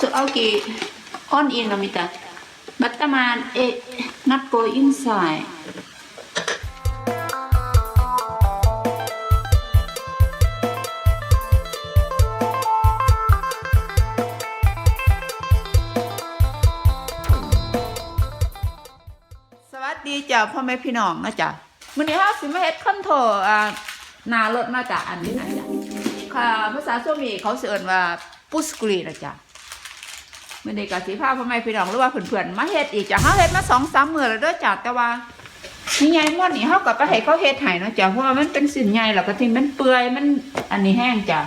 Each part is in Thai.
to okay on in Namita. But the man it not go inside. สวัสดีจ้ะพ่อแม่พี่น้องนะจ๊ะมื้อนี้เฮาสิมาเฮ็ดคอนโทรอ่าหน้ารถมาจากอันนี้นะจ๊ะค่ะภาษาสวีเขาเสิเอิ้นว่าปุสกรีนะจ๊ะ มื้อนี้ก็สิพาพ่อแม่พี่น้องหรือว่าเพื่อนๆมาเฮ็ดอีกจ้ะเฮาเฮ็ดมา2-3มื้อแล้วเด้อจ้ะแต่ว่านี่ใหญ่มดนี่เฮาก็ไปให้เขาเฮ็ดให้เนาะจ้ะเพราะว่ามันเป็นสินใหญ่แล้วก็ที่มันเปื่อยมันอันนี้แห้งจ้ะ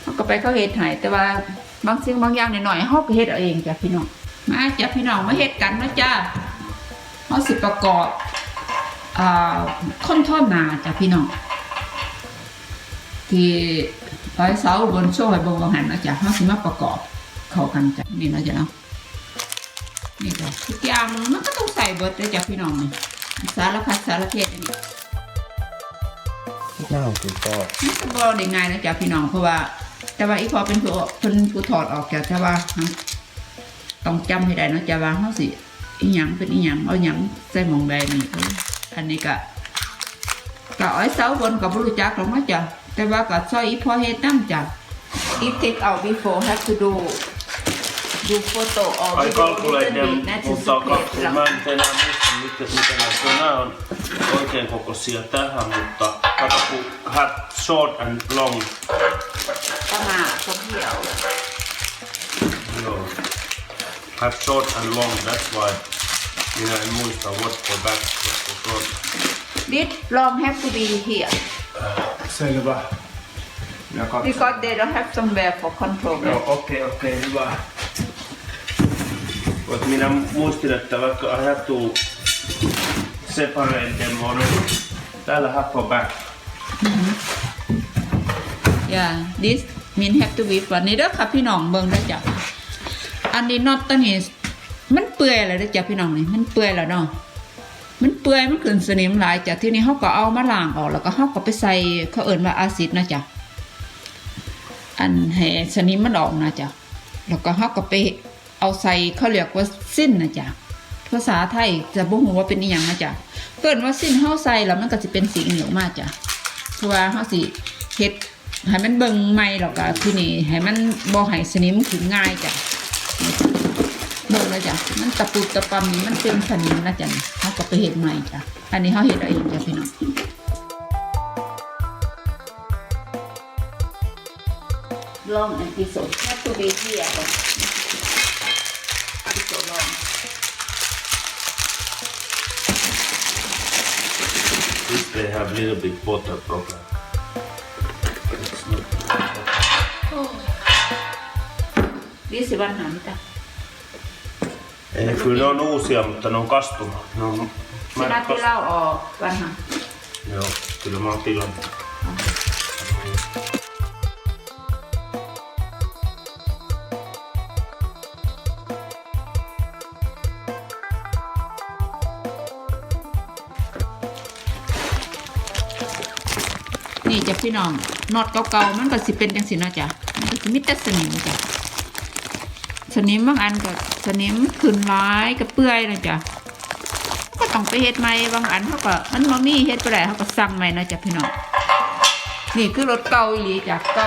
เฮาก็ไปเขาเฮ็ดให้แต่ว่าบางสิ่งบางอย่างหน่อยๆเฮาก็เฮ็ดเอาเองจ้ะพี่น้องมาจ้ะพี่น้องมาเฮ็ดกันนะจ้ะเขาสิประกอบอ่าค้นท่อนนาจ้ะพี่น้องที่ร้อยเสาบนโซ่ให้บงวงหันนะจ๊ะเขาสิมาประกอบ เข้ากันจ้ะนี่นะจ๊ะเนาะนี่จ้ะทุกอย่างมันก็ต้องใส่เบิดเลยจ้ะพี่น้องนี่สารพัดสารเพศอันนี้น่าคุณพ่อมันก็บ่ได้ง่ายนะจ๊ะพี่น้องเพราะว่า แต่ว่าอีพอเป็นผู้เป็นผู้ถอดออกจ้ะแต่ว่าฮะต้องจำให้ได้เนาะจ๊ะว่าเขาสิอีหยังเป็นอีหยังเอาหยังใส่หมองใดนี่เอออันนี้ก็ก็อ้อยเสาบนก็บ่รู้จักหรอกนะจ๊ะแต่ว่าก็ซอยอีพอเฮ็ดนํจ้ะ If take out before have to do do photo or I calculate them, mutta kaksi, mä en enää muista, mitä, mitä näitä nämä on oikein kokoisia tähän, mutta kato kun hat short and long. Tämä sopialle. Joo. Hat short and long, that's why minä en muista what for back, what for short. Long have to be here? Selvä. Because they don't have somewhere for control. Okay, okay. Mutta minä muistin, että vaikka I have to separate them on täällä have for back. Yeah this mean have to be วันนี้เด้อค่ะพี่น้องเบิ่งได้อจ้ะอันนี้น็อตตัวนี้มันเปื่อยแล้วเด้อจ้ะพี่น้องนี่มันเปื่อยแล้วเนาะมันเปื่อยมันขึ้นสนิมหลายจ้ะทีนี้เขาก็เอามาล้างออกแล้วก็เขาก็ไปใส่เขาเอิ่นว่าอาซิดนะจ้ะอันให้สนิมมันออกนะจ้ะแล้วก็เขาก็ไป เอาใส่เขาเรียกว่าสิ้นนะจ้ะภาษาไทยจะบ่ฮู้ว่าเป็นอีหยังนะจ้ะเกิดว่าสิ้นเฮาใส่แล้วมันก็สิเป็นสีเหนียวมากจ้ะเพราะว่าเฮาสิเฮ็ดให้มันเบิ่งใหม่แล้วก็ทีนี้ให้มันบ่ให้สนิมขึ้นง่ายจ้ะเบิ่งแล้วจ้ะมันตะปุดตะปำนี่มันเป็นสนิมนะจ๊ะนี่เขาก็ไปเห็ดใหม่จ้ะอันนี้เขาเห็ดเอาเองจ้ะพี่น้อง long episode have to be here episode This they have little bit water problem. Oh. Viisi vanhaa mitä? Ei, kyllä ne on uusia, mutta ne on kastuma. Ne on Sinä kyllä oo vanha. Joo, kyllä mä oon tilannut. Okay. พี่น้องน็อตเก่าๆมันก็สิเป็นจังสินาะจ๊ะมันก็สิมีแต่สนิมจ้ะสนิมบางอันก็สนิมขึ้นร้ายกับเปื่อยนะจ้ะก็ต้องไปเฮ็ดใหม่บางอันเขาก็มันมามีเฮ็ดไปได้เขาก็สั่งใหม่นะจ้ะพี่น้องนี่คือรถเก่าอีหลีจ้ะเก่า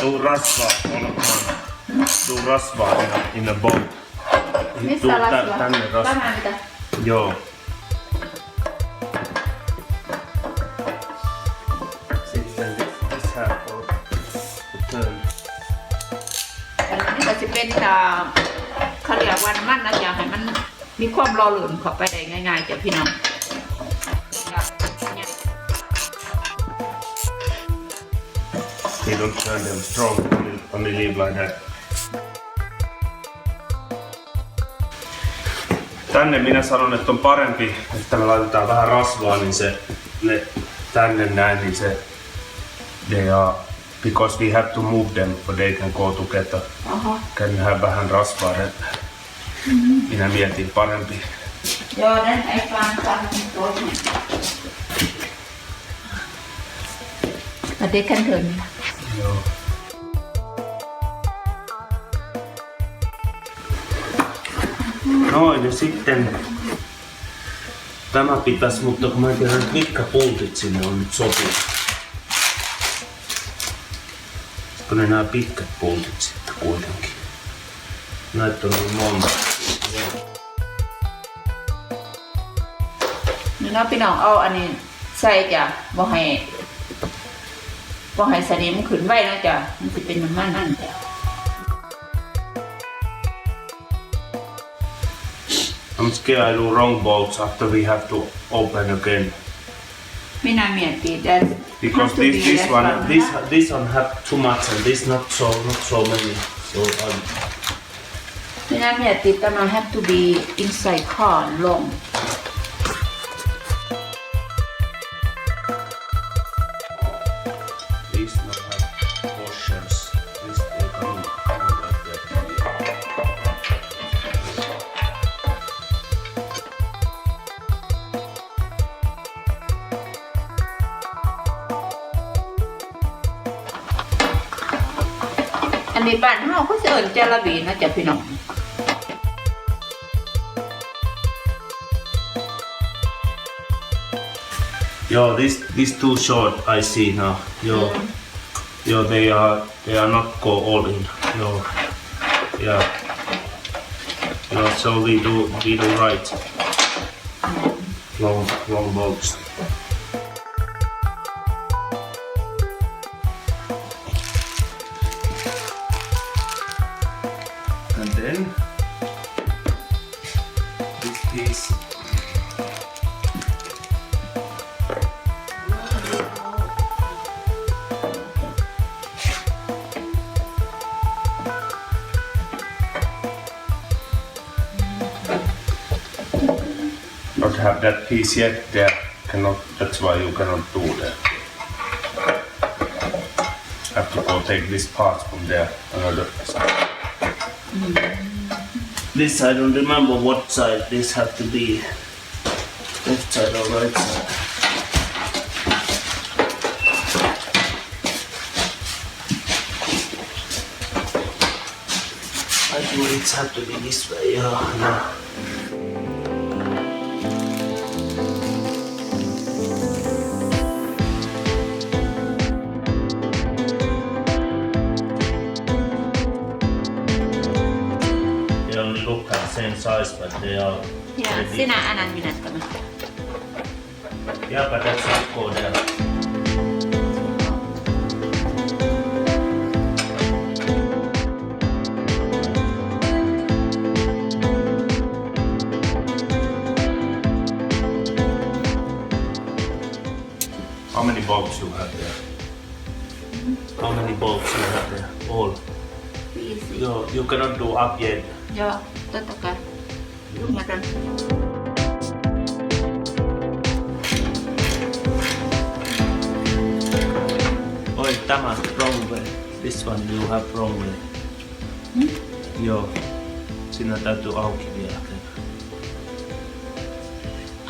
Tuu rasvaa olkoon. Tuu rasvaa in, in a boat. Tuu tä, tänne rasvaa. mitä Joo. Sitten this, this half for the turn. อันนี้ก็จะเป็นอ่าเขาเรียกวันมันนะจ๊ะให้มันมีความรอเหลือเข้าไปได้ง่ายๆจ้ะพี่น้อง they don't turn them strong, only, only leave like that. Tänne minä sanon, että on parempi, että me laitetaan vähän rasvaa, niin se ne, tänne näin, niin se they are, because we have to move them, for they can go together. Aha. Can have vähän rasvaa, mm-hmm. minä mietin parempi. Joo, ne ei kannata tuohon. Men det kan hända. Joo. Noin ja sitten tämä pitäisi, mutta kun mä en tiedä, että mitkä pultit sinne on nyt sopinut. Kun ne nämä pitkät pultit sitten kuitenkin? Näitä on niin monta. No Minä pidän niin säikä vaheen พี่น้องเอาอันนี้ใส่จ้ะบ่ให้บ่ให้สนิมขึ้นไว้นะจ้ะมันสิเป็นน้ำมันนั่นจ้ะ I'm scared I do wrong bolts after we have to open again. ไม่น่าเมียตีแต่ Because this this one this this one have too much and this not so not so many. So um, ไม่น่าเมียตีแต่มัน have to be inside car ล นนี้บ้านเฮาเขาสิเอิ้นจาระบีนะจ้ะพี่น้อง Yo, this this too short. I see now. Yo, yo, they are they are not go all in. Yo, yeah. Yo, so we do we do right. Long long bolts. have that piece yet. There cannot that's why you cannot do that. Have to go take this part from there another side. This I don't remember what side this have to be. Left side or right side. I think it's have to be this way yeah, yeah. but they are. Yeah, sinä different. minä. Yeah, but that's not there. How many bulbs you have there? How many bulbs you have there? All. easy. You, you cannot do up yet. Joo, totta kai. Ymmärrän. Oi, tämä wrong way. This one you have wrong way. Hmm? Joo. Sinä täytyy auki vielä.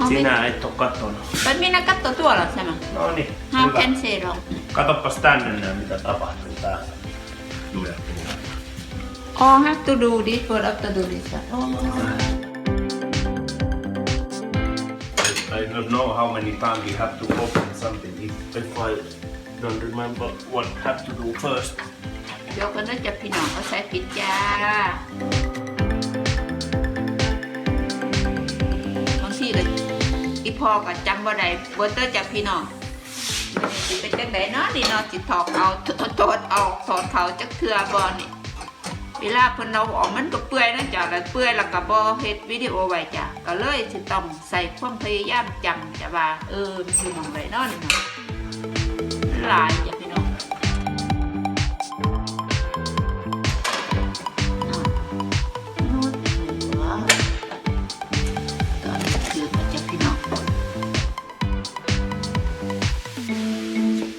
No niin. Sinä et oo katsonut. Vai minä katso tuolla tämä. No niin. Mä no, hyvä. Katoppas tänne näin mitä tapahtuu täällä. Tulee. อ have to do this for after do this อ๋อ I don't know how many times we have to open something if, if I don't remember what have to do first. เดี๋ยวก็น่าจะพี่น้องเอาใส่ปิดจ้าบางทีก็อีพอก็จำบ่ได้บ่เตอร์จากพี่น้องสิเป็นจังไดเนาะนี่เนาะสิถอดเอาถอดถอดเอาถอดเขาจักเทื่อบ่นี่ เวลาเพิ่นเราออกมันก็เปื่อยนะจ้ะแล้วเปื่อยแล้วก็บ่เฮ็ดวิดีโอไว้จ้ะก็เลยสิต้องใส่ความพยายามจำจ้ะว่า เออมันสิมองไปนอนเนหลายจ้ะพี่น้อง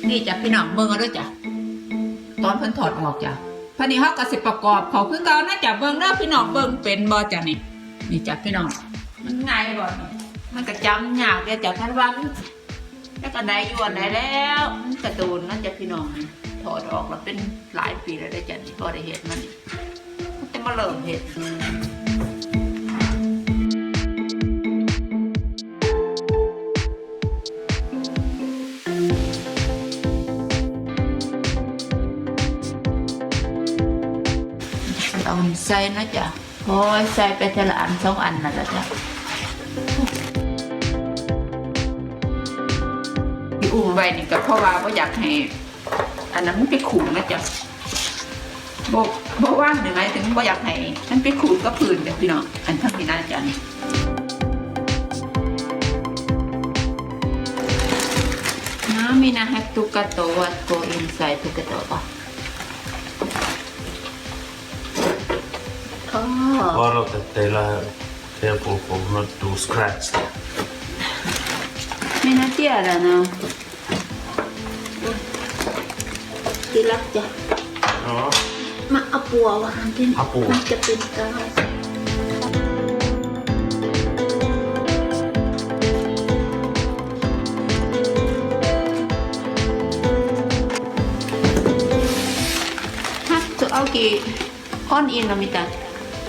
นี่จ้ะพี่น้องเมืองก็ด้วยจ้ะตอนเพิ่นถอดออกจ้ะ พันี้เขาก็สิประกอบเขาคือเก่าน่าจะเบิ้งเด้อพี่น้องเบิ้งเป็นบอจ้ะนี่นี่จ้ะพี่น้องมันง่ายบ่ามันก็จำยากเด้อจ้ะท่านว่ามันแล้วก็ได้ยวนได้แล้วมันกระโดนนั่นจ้ะพี่น้องถอดออกแล้วเป็นหลายปีแล้วได้จ้ะนี่พอได้เห็นมันมันจะมาเริ่มเห็น ใส่นะจ๊ะโอ้ยใส่ไปทีละอันสองอันนะจ๊ะจ๊ะที่อุ้มไว้นี่ก็เพราะว่าไ่อยากให้ อันนั้นมันไปขูดนะจ๊ะบอกบอกว่างหรือไงถึงบ่อยากให้มันไปขูดก็ผื่นเดี๋ยวพี่น้องอันทั้งนี้นะจ๊ะนี่น้ำมีนะแฮปตุกะโตะโกอินไซตุกะโตะ Aa. Varot, ettei lähde helpulkuun, kun tuu scratch. Minä tiedän. No. on. ja... No. Mä apua varantin. Apua. Mitkä pitää Auki on inno mitä?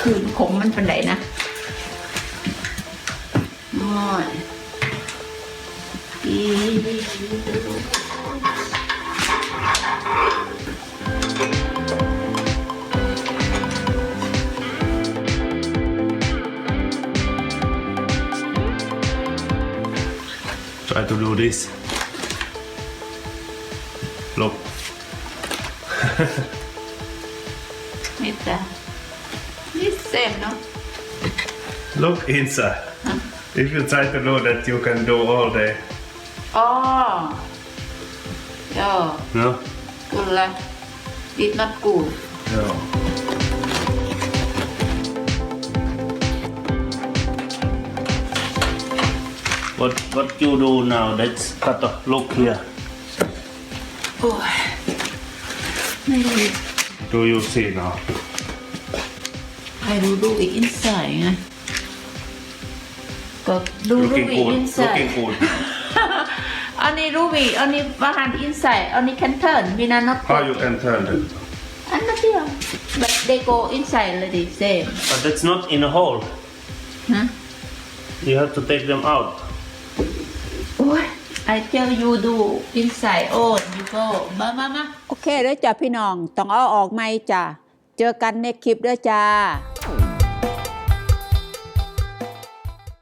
คืนขมมันเป็นไหนนะห้อยอี Try to do this. Look. นี่จ้ะนี่เซมเน Same, no? Look inside. If you try to do that, you can do all day. Oh. Joo. No? Kyllä. It's not cool. Joo. What, what you do now? Let's cut a Look here. Oh. Do you see now? ใครรู้ดูอีกอินไซด์ไงก็ดูดู Looking อีก good. อินไซ Looking ด์ good. อันนี้รูบีอันนี้ว่าหันอินไซด์อันนี้แคนเทิร์นวินาน็อต How you can turn it? อันนั้นเดียว but they go inside เลยดิ same But that's not in a hole. ฮะ You have to take them out. โอ้ย I tell you do inside own you go มามามา โอเคเด้อจ้ะพี่น้อง ต้องเอาออกไหมจ้ะ เจอกันในคลิปเด้อจ้า